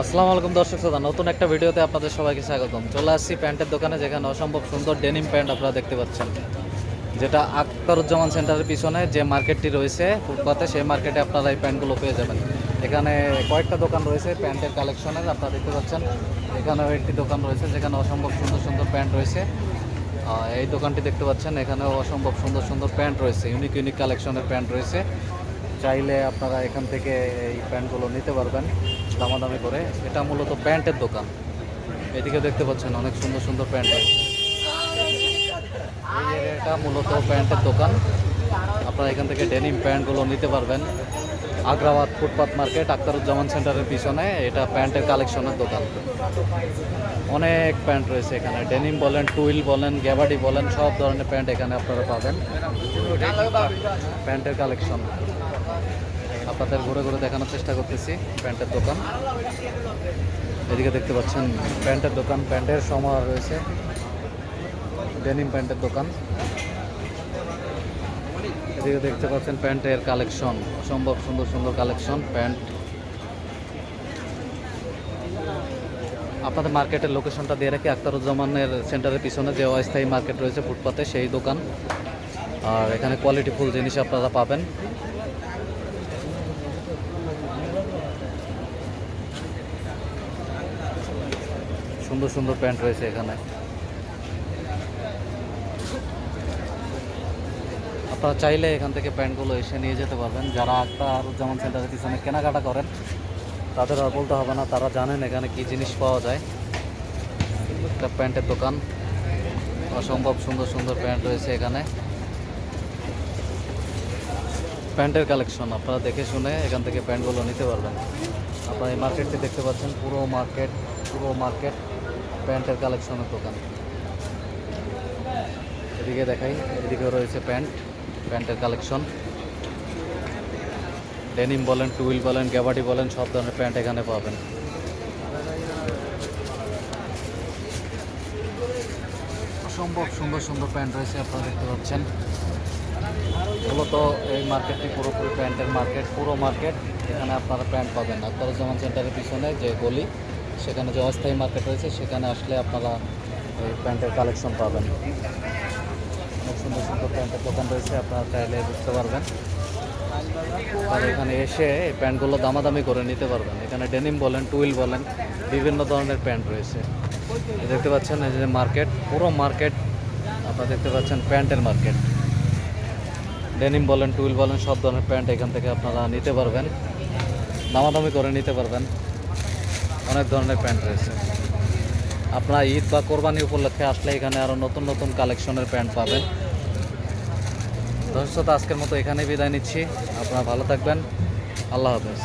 আসসালামু আলাইকুম দর্শক শ্রোতা, নতুন একটা ভিডিওতে আপনাদের সবাইকে স্বাগতম। চলে আসছি প্যান্টের দোকানে যেখানে অসম্ভব সুন্দর ডেনিম প্যান্ট আপনারা দেখতে পাচ্ছেন। যেটা আখতারুজ্জামান সেন্টারের পিছনে যে মার্কেটটি রয়েছে ফুটপাতে, সেই মার্কেটে আপনারা এই প্যান্টগুলো পেয়ে যাবেন। এখানে কয়েকটা দোকান রয়েছে প্যান্টের কালেকশনের, আপনারা দেখতে পাচ্ছেন। এখানেও একটি দোকান রয়েছে যেখানে অসম্ভব সুন্দর সুন্দর প্যান্ট রয়েছে। এই দোকানটি দেখতে পাচ্ছেন, এখানেও অসম্ভব সুন্দর সুন্দর প্যান্ট রয়েছে। ইউনিক ইউনিক কালেকশনের প্যান্ট রয়েছে। চাইলে আপনারা এখান থেকে এই প্যান্টগুলো নিতে পারবেন দামাদামি করে। এটা মূলত প্যান্টের দোকান। এদিকে দেখতে পাচ্ছেন অনেক সুন্দর সুন্দর প্যান্ট এটা মূলত প্যান্টের দোকান। আপনারা এখান থেকে ডেনিম প্যান্টগুলো নিতে পারবেন। আগ্রাবাদ ফুটপাত মার্কেট, আক্তারুজ্জামান সেন্টারের পিছনে এটা প্যান্টের কালেকশনের দোকান। অনেক প্যান্ট রয়েছে এখানে, ডেনিম বলেন, টুইল বলেন গ্যাবাডি বলেন, সব ধরনের প্যান্ট এখানে আপনারা পাবেন। প্যান্টের কালেকশন। আপনাদের ঘুরে ঘুরে দেখানোর চেষ্টা করতেছি প্যান্টের দোকান। এদিকে দেখতে পাচ্ছেন প্যান্টের দোকান, প্যান্টের সমাহার রয়েছে। ডেনিম প্যান্টের দোকান। এদিকে দেখতে পাচ্ছেন প্যান্টের কালেকশন। অসম্ভব সুন্দর সুন্দর কালেকশন, প্যান্ট। আপনাদের মার্কেটের লোকেশনটা দিয়ে রাখি আখতারুজ্জামানের সেন্টারের পিছনে যে অস্থায়ী মার্কেট রয়েছে ফুটপাতে, সেই দোকান। আর এখানে কোয়ালিটি ফুল জিনিস আপনারা পাবেন। সুন্দর সুন্দর প্যান্ট রয়েছে এখানে। আপনারা চাইলে এখান থেকে প্যান্টগুলো এসে নিয়ে যেতে পারবেন। যারা আখতারুজ্জামান সেন্টারের পিছনে কেনাকাটা করেন, তাদের আর বলতে হবে না, তারা জানেন এখানে কি জিনিস পাওয়া যায়। একটা প্যান্টের দোকান, অসম্ভব সুন্দর সুন্দর প্যান্ট রয়েছে এখানে। প্যান্টের কালেকশন, আপনারা দেখে শুনে এখান থেকে প্যান্টগুলো নিতে পারবেন। আপনারা এই মার্কেটটি দেখতে পাচ্ছেন, পুরো মার্কেট পুরো মার্কেট প্যান্টের কালেকশনের দোকান। এদিকে দেখাই, এদিকেও রয়েছে প্যান্ট। প্যান্টের কালেকশন। ডেনিম বলেন টুইল বলেন গ্যাবাডি বলেন, সব ধরনের প্যান্ট এখানে পাবেন। অসম্ভব সুন্দর সুন্দর প্যান্ট রয়েছে, আপনারা দেখতে পাচ্ছেন। মূলত এই মার্কেটটি পুরোপুরি প্যান্টের মার্কেট, পুরো মার্কেট, এখানে আপনারা প্যান্ট পাবেন আখতারুজ্জামান সেন্টারের পিছনে যে গলি, সেখানে যে অস্থায়ী মার্কেট রয়েছে, সেখানে আসলে আপনারা এই প্যান্টের কালেকশন পাবেন। অনেক সুন্দর সুন্দর প্যান্টের দোকান রয়েছে, আপনারা চাইলে বুঝতে পারবেন। আর এখানে এসে এই প্যান্টগুলো দামাদামি করে নিতে পারবেন। এখানে ডেনিম বলেন, টুইল বলেন, বিভিন্ন ধরনের প্যান্ট রয়েছে। দেখতে পাচ্ছেন, এই যে মার্কেট, পুরো মার্কেট, আপনারা দেখতে পাচ্ছেন প্যান্টের মার্কেট। ডেনিম বলেন, টুইল বলেন, সব ধরনের প্যান্ট এখান থেকে আপনারা নিতে পারবেন। দামাদামি করে নিতে পারবেন। অনেক ধরনের প্যান্ট রয়েছে। আপনারা ঈদ বা কোরবানি উপলক্ষে আসলে এখানে আরও নতুন নতুন কালেকশনের প্যান্ট পাবেন। দর্শক, আজকের মতো এখানে বিদায় নিচ্ছি। আপনারা ভালো থাকবেন। আল্লাহ হাফেজ।